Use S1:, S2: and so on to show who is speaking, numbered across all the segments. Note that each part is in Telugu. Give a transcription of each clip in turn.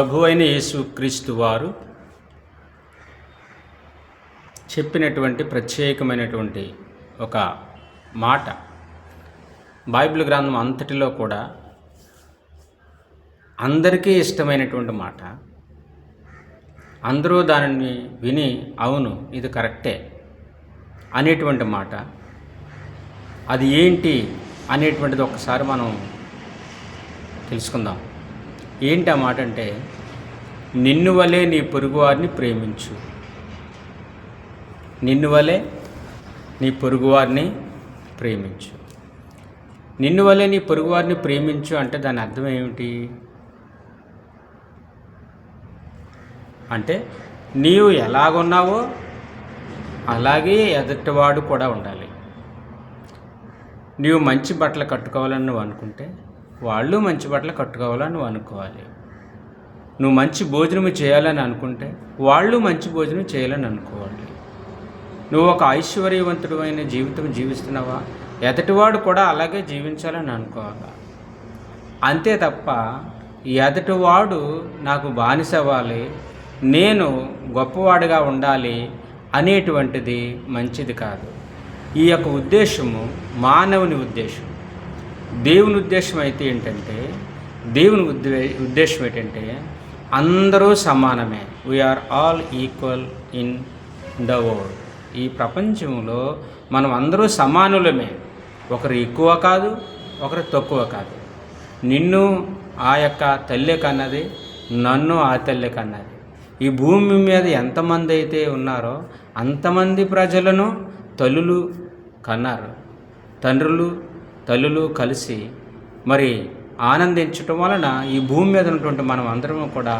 S1: ప్రభు అయిన యేసుక్రీస్తు వారు చెప్పినటువంటి ప్రత్యేకమైనటువంటి ఒక మాట బైబిల్ గ్రంథం అంతటిలో కూడా అందరికీ ఇష్టమైనటువంటి మాట. అందరూ దానిని విని అవును ఇది కరెక్టే అనేటువంటి మాట. అది ఏంటి అనేటువంటిది ఒకసారి మనం తెలుసుకుందాం. ఏంటి ఆ మాట అంటే నిన్ను వలే నీ పొరుగువారిని ప్రేమించు. నిన్ను వలే నీ పొరుగువారిని ప్రేమించు. నిన్ను వలే నీ పొరుగువారిని ప్రేమించు అంటే దాని అర్థం ఏమిటి? అంటే నీవు ఎలాగున్నావో అలాగే ఎదుటివాడు కూడా ఉండాలి. నీవు మంచి బట్టలు కట్టుకోవాలని నువ్వు అనుకుంటే వాళ్ళు మంచి బట్టలు కట్టుకోవాలని నువ్వు అనుకోవాలి. నువ్వు మంచి భోజనం చేయాలని అనుకుంటే వాళ్ళు మంచి భోజనం చేయాలని అనుకోవాలి. నువ్వు ఒక ఐశ్వర్యవంతుడు అయిన జీవితం జీవిస్తున్నావా? ఎదటివాడు కూడా అలాగే జీవించాలని అనుకోవాలి? అంతే తప్ప ఎదటివాడు నాకు బానిస అవ్వాలి నేను గొప్పవాడిగా ఉండాలి అనేటువంటిది మంచిది కాదు. ఈ యొక్క ఉద్దేశము మానవుని ఉద్దేశం. దేవుని ఉద్దేశం అయితే ఏంటంటే దేవుని ఉద్దే ఉద్దేశం ఏంటంటే అందరూ సమానమే. We are all equal in the world ఈ ప్రపంచంలో మనం అందరూ సమానులమే. ఒకరు ఎక్కువ కాదు ఒకరు తక్కువ కాదు. నిన్ను ఆ యొక్క తల్లి కన్నది నన్ను ఆ తల్లి కన్నది. ఈ భూమి మీద ఎంతమంది అయితే ఉన్నారో అంతమంది ప్రజలను తల్లులు కన్నారు. తండ్రులు తల్లులు కలిసి మరి ఆనందించటం వలన ఈ భూమి మీద ఉన్నటువంటి మనం అందరం కూడా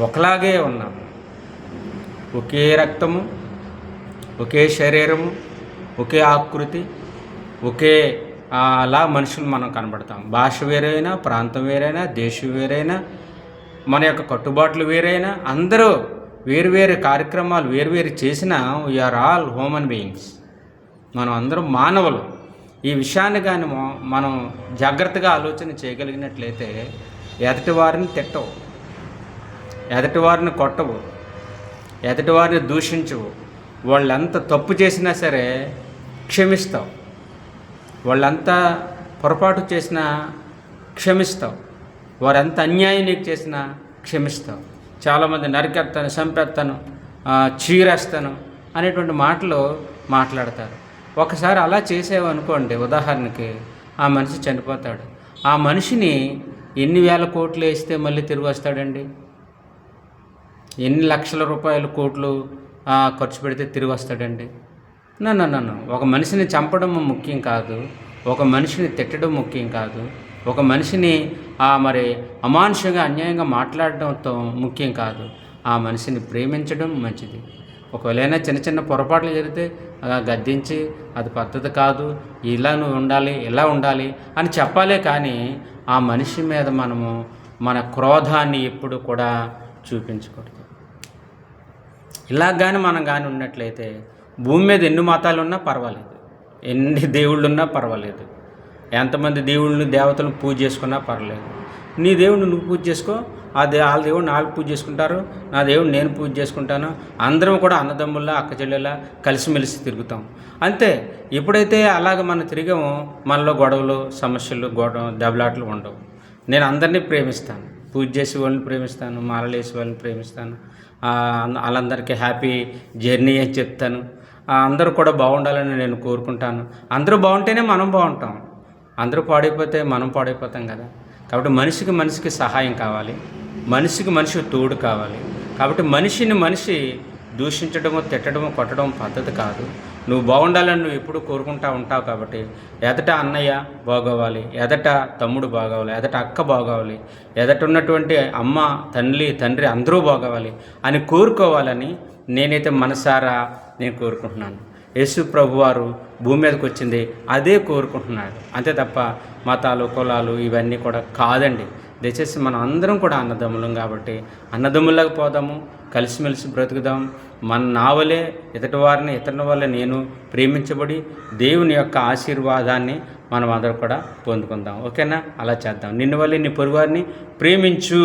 S1: ఒకలాగే ఉన్నాము ఒకే రక్తము ఒకే శరీరము ఒకే ఆకృతి ఒకే అలా మనుషులు మనం కనబడతాం. భాష వేరైనా ప్రాంతం వేరైనా దేశం వేరైనా మన యొక్క కట్టుబాట్లు వేరైనా అందరూ వేరువేరు కార్యక్రమాలు వేరువేరు చేసినా వీఆర్ ఆల్ హ్యూమన్ బీయింగ్స్ మనం అందరం మానవులు. ఈ విషయాన్ని కానీ మనం జాగ్రత్తగా ఆలోచన చేయగలిగినట్లయితే ఎదటి వారిని తిట్టవు. ఎదటి వారిని కొట్టవు. ఎదటి వారిని దూషించవు. వాళ్ళంత తప్పు చేసినా సరే క్షమిస్తావు. వాళ్ళంతా పొరపాటు చేసినా క్షమిస్తావు. వారెంత అన్యాయం నీకు చేసినా క్షమిస్తావు. చాలామంది నరికేస్తాను చంపేస్తాను చీరేస్తాను అనేటువంటి మాటలు మాట్లాడతారు. ఒకసారి అలా చేసేవనుకోండి ఉదాహరణకి ఆ మనిషి చనిపోతాడు. ఆ మనిషిని ఎన్ని వేల కోట్లు వేస్తే మళ్ళీ తిరిగి వస్తాడండి? ఎన్ని లక్షల రూపాయలు కోట్లు ఖర్చు పెడితే తిరిగి వస్తాడండి? నన్ను నన్ను ఒక మనిషిని చంపడం ముఖ్యం కాదు. ఒక మనిషిని తిట్టడం ముఖ్యం కాదు. ఒక మనిషిని ఆ మరి అమానుషంగా అన్యాయంగా మాట్లాడడంతో ముఖ్యం కాదు. ఆ మనిషిని ప్రేమించడం మంచిది. ఒకవేళ చిన్న చిన్న పొరపాట్లు జరిగితే అలా గద్దించి అది పద్ధతి కాదు ఇలా నువ్వు ఉండాలి ఇలా ఉండాలి అని చెప్పాలే కానీ ఆ మనిషి మీద మనము మన క్రోధాన్ని ఎప్పుడు కూడా చూపించకూడదు. ఇలా కానీ మనం కానీ ఉన్నట్లయితే భూమి మీద ఎన్ని మతాలు ఉన్నా పర్వాలేదు. ఎన్ని దేవుళ్ళు ఉన్నా పర్వాలేదు. ఎంతమంది దేవుళ్ళని దేవతలను పూజ చేసుకున్నా పర్వాలేదు. నీ దేవుడిని నువ్వు పూజ చేసుకో ఆ దే వాళ్ళ దేవుడిని వాళ్ళు పూజ చేసుకుంటారు నా దేవుడిని నేను పూజ చేసుకుంటాను అందరం కూడా అన్నదమ్ముల్లా అక్క చెల్లెలా కలిసిమెలిసి తిరుగుతాం. అంతే ఎప్పుడైతే అలాగ మనం తిరిగామో మనలో గొడవలు సమస్యలు గొడవ దెబ్బలాట్లు ఉండవు. నేను అందరినీ ప్రేమిస్తాను. పూజ చేసే వాళ్ళని ప్రేమిస్తాను మాలలు వేసే వాళ్ళని ప్రేమిస్తాను వాళ్ళందరికీ హ్యాపీ జర్నీ అని చెప్తాను. అందరూ కూడా బాగుండాలని నేను కోరుకుంటాను. అందరూ బాగుంటేనే మనం బాగుంటాం. అందరూ పాడైపోతే మనం పాడైపోతాం కదా. కాబట్టి మనిషికి మనిషికి సహాయం కావాలి. మనిషికి మనిషి తోడు కావాలి. కాబట్టి మనిషిని మనిషి దూషించడము తిట్టడము కొట్టడం పద్ధతి కాదు. నువ్వు బాగుండాలని నువ్వు ఎప్పుడు కోరుకుంటా ఉంటావు కాబట్టి ఎదట అన్నయ్య బాగోవాలి ఎదట తమ్ముడు బాగోవాలి ఎదట అక్క బాగోవాలి ఎదట ఉన్నటువంటి అమ్మ తల్లి తండ్రి అందరూ బాగోవాలి అని కోరుకోవాలని నేనైతే మనసారా నేను కోరుకుంటున్నాను. యేసు ప్రభు వారు భూమి మీదకి వచ్చింది అదే కోరుకుంటున్నాడు అంతే తప్ప మతాలు కులాలు ఇవన్నీ కూడా కాదండి. దయచేసి మనం అందరం కూడా అన్నదమ్ములం కాబట్టి అన్నదమ్ములకు పోదాము కలిసిమెలిసి బ్రతుకుదాం. మన నావలే ఇతటి వారిని ఇతరుల వల్ల నేను ప్రేమించబడి దేవుని యొక్క ఆశీర్వాదాన్ని మనం అందరం కూడా పొందుకుందాం. ఓకేనా? అలా చేద్దాం. నిన్ను వల్లే నీ పొరుగువారిని ప్రేమించు.